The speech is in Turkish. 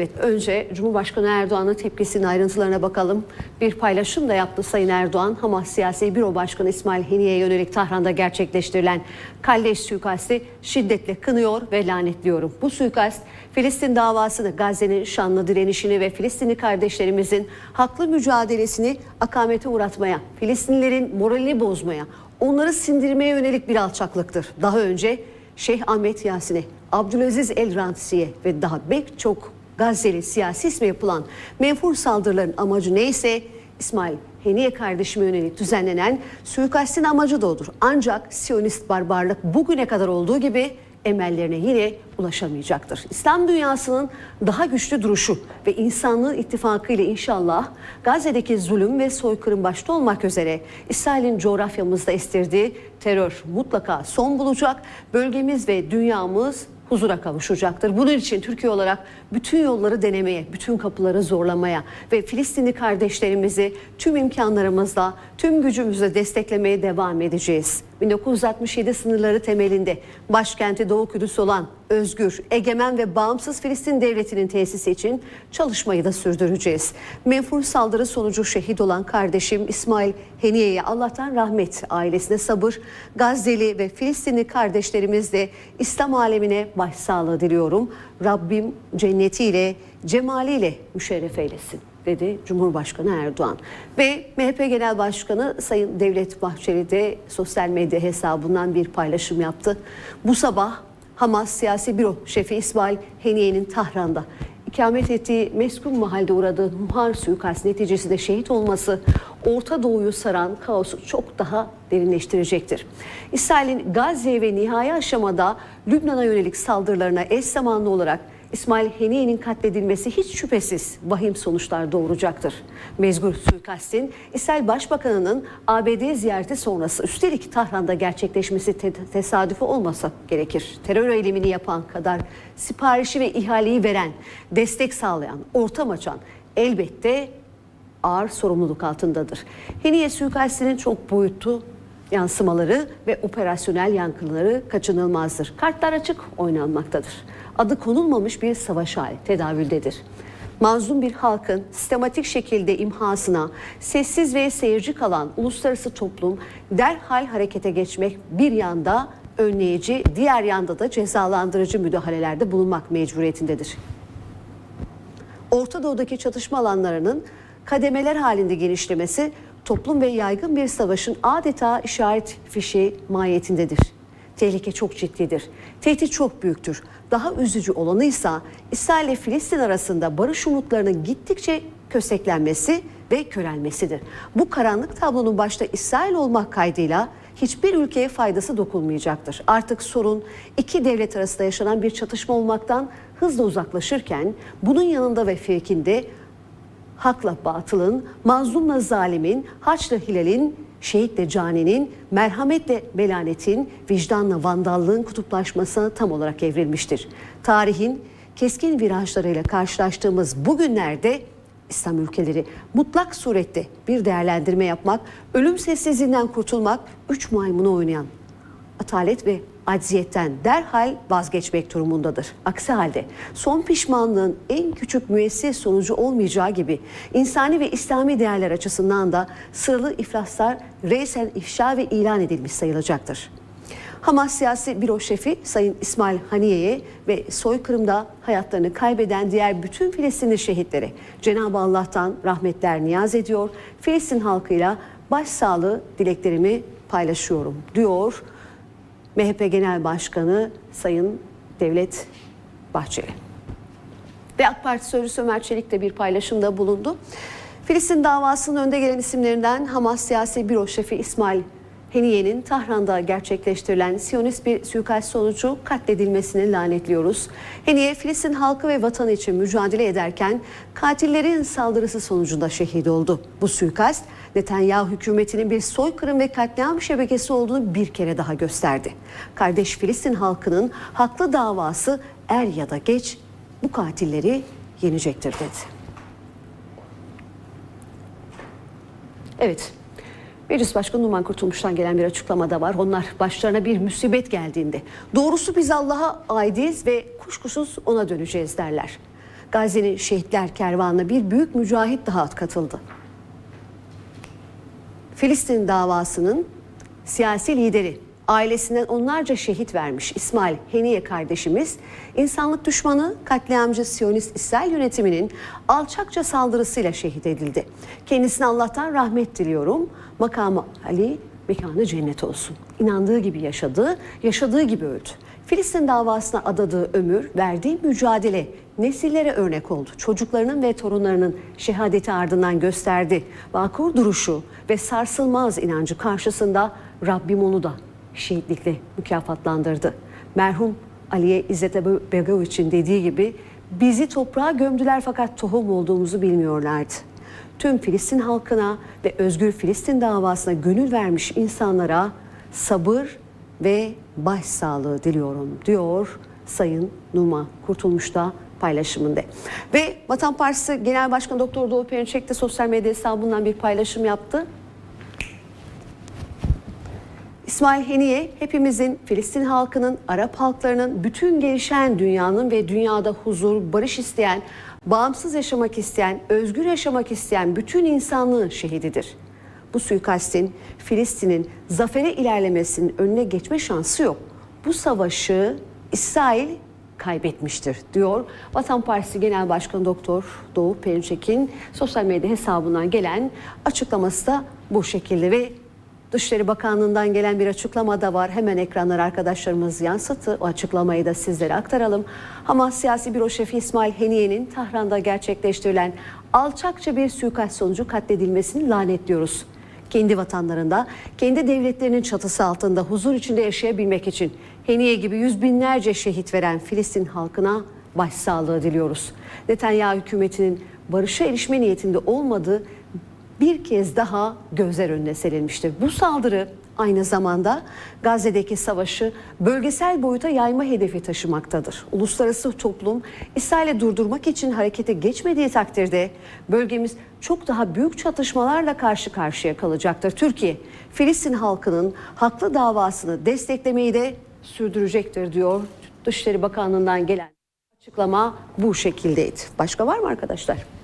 Evet, önce Cumhurbaşkanı Erdoğan'ın tepkisinin ayrıntılarına bakalım. Bir paylaşım da yaptı Sayın Erdoğan. Hamas Siyasi Büro Başkanı İsmail Heniye'ye yönelik Tahran'da gerçekleştirilen kalleş suikasti şiddetle kınıyor ve lanetliyorum. Bu suikast Filistin davasını, Gazze'nin şanlı direnişini ve Filistinli kardeşlerimizin haklı mücadelesini akamete uğratmaya, Filistinlilerin moralini bozmaya, onları sindirmeye yönelik bir alçaklıktır. Daha önce Şeyh Ahmet Yasin'e, Abdülaziz El Rantisi'ye ve daha pek çok Gazze'li siyasi ismi yapılan menfur saldırıların amacı neyse İsmail Heniye kardeşime yönelik düzenlenen suikastin amacı da odur. Ancak Siyonist barbarlık bugüne kadar olduğu gibi emellerine yine ulaşamayacaktır. İslam dünyasının daha güçlü duruşu ve insanlığın ittifakı ile inşallah Gazze'deki zulüm ve soykırım başta olmak üzere İsrail'in coğrafyamızda estirdiği terör mutlaka son bulacak. Bölgemiz ve dünyamız huzura kavuşacaktır. Bunun için Türkiye olarak bütün yolları denemeye, bütün kapıları zorlamaya ve Filistinli kardeşlerimizi tüm imkanlarımızla, tüm gücümüzle desteklemeye devam edeceğiz. 1967 sınırları temelinde başkenti Doğu Kudüs olan özgür, egemen ve bağımsız Filistin devletinin tesisi için çalışmayı da sürdüreceğiz. Menfur saldırı sonucu şehit olan kardeşim İsmail Heniye'ye Allah'tan rahmet, ailesine sabır, Gazze'li ve Filistinli kardeşlerimiz de İslam alemine başsağlığı diliyorum. Rabbim cennetiyle, cemaliyle müşerref eylesin dedi Cumhurbaşkanı Erdoğan. Ve MHP Genel Başkanı Sayın Devlet Bahçeli de sosyal medya hesabından bir paylaşım yaptı. Bu sabah Hamas Siyasi Büro Şefi İsmail Heniye'nin Tahran'da ikamet ettiği meskun mahalde uğradığı Nuhar suikast neticesinde şehit olması Orta Doğu'yu saran kaosu çok daha derinleştirecektir. İsrail'in Gazze ve nihai aşamada Lübnan'a yönelik saldırılarına eş zamanlı olarak İsmail Heniye'nin katledilmesi hiç şüphesiz vahim sonuçlar doğuracaktır. Mezgur suikastin İsrail Başbakanı'nın ABD ziyareti sonrası üstelik Tahran'da gerçekleşmesi te- tesadüfi olmasa gerekir. Terör eylemini yapan kadar siparişi ve ihaleyi veren, destek sağlayan, ortam açan elbette ağır sorumluluk altındadır. Heniye suikastinin çok boyutlu yansımaları ve operasyonel yankıları kaçınılmazdır. Kartlar açık oynanmaktadır. Adı konulmamış bir savaş hali tedavüldedir. Mazlum bir halkın sistematik şekilde imhasına sessiz ve seyirci kalan uluslararası toplum derhal harekete geçmek bir yanda önleyici, diğer yanda da cezalandırıcı müdahalelerde bulunmak mecburiyetindedir. Orta Doğu'daki çatışma alanlarının kademeler halinde genişlemesi toplum ve yaygın bir savaşın adeta işaret fişi mahiyetindedir. Tehlike çok ciddidir. Tehdit çok büyüktür. Daha üzücü olanıysa İsrail ile Filistin arasında barış umutlarının gittikçe kösteklenmesi ve körelmesidir. Bu karanlık tablonun başta İsrail olmak kaydıyla hiçbir ülkeye faydası dokunmayacaktır. Artık sorun iki devlet arasında yaşanan bir çatışma olmaktan hızla uzaklaşırken bunun yanında ve fevkinde hakla batılın, mazlumla zalimin, haçla hilalin, şehitle caninin, merhametle melanetin, vicdanla vandallığın kutuplaşmasına tam olarak evrilmiştir. Tarihin keskin virajlarıyla karşılaştığımız bugünlerde İslam ülkeleri mutlak surette bir değerlendirme yapmak, ölüm sessizliğinden kurtulmak, üç maymunu oynayan atalet ve acziyetten derhal vazgeçmek durumundadır. Aksi halde son pişmanlığın en küçük müesses sonucu olmayacağı gibi insani ve İslami değerler açısından da sıralı iflaslar reysen ifşa ve ilan edilmiş sayılacaktır. Hamas siyasi büro şefi Sayın İsmail Haniye'ye ve soykırımda hayatlarını kaybeden diğer bütün Filistinli şehitlere Cenab-ı Allah'tan rahmetler niyaz ediyor. Filistin halkıyla başsağlığı dileklerimi paylaşıyorum diyor. MHP Genel Başkanı Sayın Devlet Bahçeli. Ve AK Parti Sözcüsü Ömer Çelik de bir paylaşımda bulundu. Filistin davasının önde gelen isimlerinden Hamas Siyasi Büro Şefi İsmail Heniye'nin Tahran'da gerçekleştirilen Siyonist bir suikast sonucu katledilmesini lanetliyoruz. Heniye Filistin halkı ve vatanı için mücadele ederken katillerin saldırısı sonucunda şehit oldu. Bu suikast Netanyahu hükümetinin bir soykırım ve katliam şebekesi olduğunu bir kere daha gösterdi. Kardeş Filistin halkının haklı davası er ya da geç bu katilleri yenecektir dedi. Evet. Meclis Başkanı Numan Kurtulmuş'tan gelen bir açıklama da var. Onlar başlarına bir musibet geldiğinde doğrusu biz Allah'a aidiz ve kuşkusuz ona döneceğiz derler. Gazze'nin şehitler kervanına bir büyük mücahit daha katıldı. Filistin davasının siyasi lideri, ailesinden onlarca şehit vermiş İsmail Heniye kardeşimiz, insanlık düşmanı katliamcı Siyonist İsrail yönetiminin alçakça saldırısıyla şehit edildi. Kendisine Allah'tan rahmet diliyorum. Makamı Ali mekanı cennet olsun. İnandığı gibi yaşadı, yaşadığı gibi öldü. Filistin davasına adadığı ömür, verdiği mücadele nesillere örnek oldu. Çocuklarının ve torunlarının şehadeti ardından gösterdi. Vakur duruşu ve sarsılmaz inancı karşısında Rabbim onu da şehitlikle mükafatlandırdı. Merhum Aliye İzzet Begoviç'in dediği gibi bizi toprağa gömdüler fakat tohum olduğumuzu bilmiyorlardı. Tüm Filistin halkına ve özgür Filistin davasına gönül vermiş insanlara sabır ve başsağlığı diliyorum diyor Sayın Numa Kurtulmuş da paylaşımında. Ve Vatan Partisi Genel Başkanı Doktor Doğu Perinçek de sosyal medya hesabından bir paylaşım yaptı. İsmail Heniye hepimizin, Filistin halkının, Arap halklarının, bütün gelişen dünyanın ve dünyada huzur, barış isteyen, bağımsız yaşamak isteyen, özgür yaşamak isteyen bütün insanlığın şehididir. Bu suikastin Filistin'in zafere ilerlemesinin önüne geçme şansı yok. Bu savaşı İsrail kaybetmiştir diyor. Vatan Partisi Genel Başkanı Doktor Doğu Perinçek'in sosyal medya hesabından gelen açıklaması da bu şekilde ve Dışişleri Bakanlığı'ndan gelen bir açıklama da var. Hemen ekranlara arkadaşlarımız yansıttı. O açıklamayı da sizlere aktaralım. Hamas Siyasi Büro Şefi İsmail Heniye'nin Tahran'da gerçekleştirilen alçakça bir suikast sonucu katledilmesini lanetliyoruz. Kendi vatanlarında, kendi devletlerinin çatısı altında huzur içinde yaşayabilmek için Heniye gibi yüz binlerce şehit veren Filistin halkına başsağlığı diliyoruz. Netanyahu hükümetinin barışa erişme niyetinde olmadığı bir kez daha gözler önüne serilmiştir. Bu saldırı aynı zamanda Gazze'deki savaşı bölgesel boyuta yayma hedefi taşımaktadır. Uluslararası toplum İsrail'i durdurmak için harekete geçmediği takdirde bölgemiz çok daha büyük çatışmalarla karşı karşıya kalacaktır. Türkiye, Filistin halkının haklı davasını desteklemeyi de sürdürecektir diyor Dışişleri Bakanlığı'ndan gelen açıklama bu şekildeydi. Başka var mı arkadaşlar?